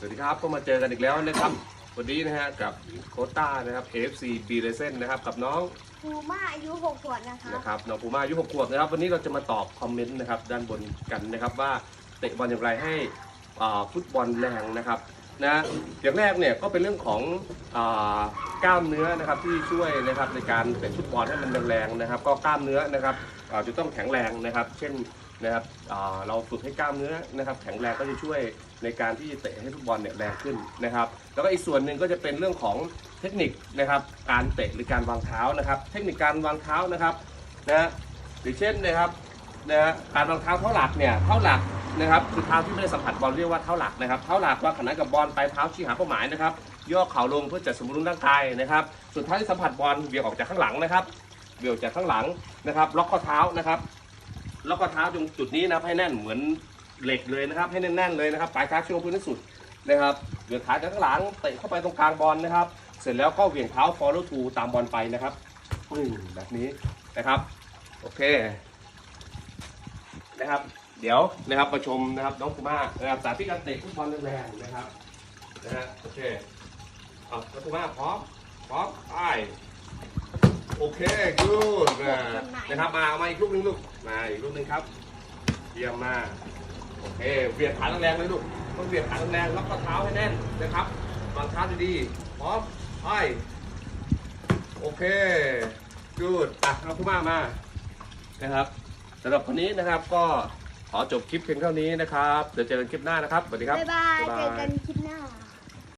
สวัสดีครับก็มาเจอกันอีกแล้วนะครับ วันนี้นะฮะกับโคต้านะครับ AFC b r e z e n นะครับกับน้องภูม่าอายุหกขวบนะคะนะครับน้องปูมาอายุหกขวบนะครับวันนี้เราจะมาตอบคอมเมนต์นะครับด้านบนกันนะครับว่าเตะบอลอย่างไรให้อ่าฟุตบอลแรงนะครับนะอย่างแรกเนี่ยก็เป็นเรื่องของอ่า กล้ามเนื้อนะครับที่ช่วยนะครับในการเตะฟุตบอลให้มันแรงๆนะครับ ก็กล้ามเนื้อนะครับอาจะต้องแข็งแรงนะครับ เช่นนะครับเราฝึกให้กล้ามเนื้อนะครับ แข็งแรงก็จะช่วยในการที่เตะให้ฟุตบอลเนี่ยแรงขึ้นนะครับ แล้วก็อีกส่วนหนึ่งก็จะเป็นเรื่องของเทคนิคนะครับ การเตะหรือการวางเท้านะครับ เทคนิคการวางเท้านะครับนะหรือเช่นนะครับนะฮะการวางเท้าเท้าหลักเนี่ยเท้าหลัก นะครับคือเท้าที่ไม่ได้สัมผัสบอลเรียกว่าเท้าหลักนะครับเท้าหลักว่าขนานกับบอลปลายเท้าชี้หาเป้าหมายนะครับย่อเข่าลงเพื่อจัดสมดุลร่างกายนะครับส่วนเท้าที่สัมผัสบอลเบี่ยงออกจากข้างหลังนะครับเบี่ยงจากข้างหลังนะครับล็อกข้อเท้านะครับล็อกข้อเท้าตรงจุดนี้นะให้แน่นเหมือนเหล็กเลยนะครับ ให้แน่นๆเลยนะครับปลายเท้าช่วงพื้นที่สุดนะครับเบี่ยงขาจากข้างหลังเตะเข้าไปตรงกลางบอลนะครับ เสร็จแล้วก็เหวี่ยงเท้า follow through ตามบอลไปนะครับปึ้งแบบนี้นะครับโอเคนะครับ เดี๋ยวนะครับมาชมนะครับน้องปูม่านะครับสาธิตการเตะฟุตบอลแรงๆนะครับนะฮะโอเคเอาน้องปูม่าพร้อมพร้อมไปโอเคกูดนะครับมาเอามาอีกลูกหนึงลูกมาอีกลูกหนึงครับเยี่ยมมากโอเคเวียนขาแรงๆเลยลูกต้องเวียนขาแรงๆแล้วก็เท้าให้แน่นนะครับวางเท้าดีๆพร้อมไปโอเคกูดอะน้องปูม่ามานะครับสำหรับคนนี้นะครับก็ ขอจบคลิปเพียงเท่านี้นะครับ เดี๋ยวเจอกันคลิปหน้านะครับ สวัสดีครับ บ๊ายบาย เจอกันคลิปหน้า